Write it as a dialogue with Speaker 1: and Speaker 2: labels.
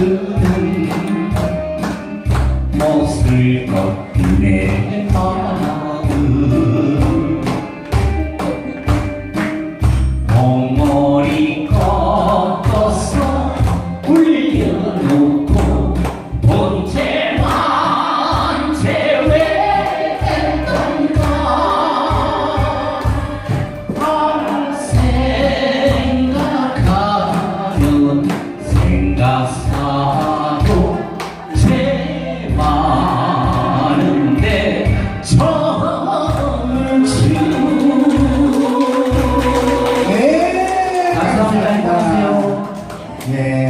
Speaker 1: 슬픈 모습 걷히네. God's call.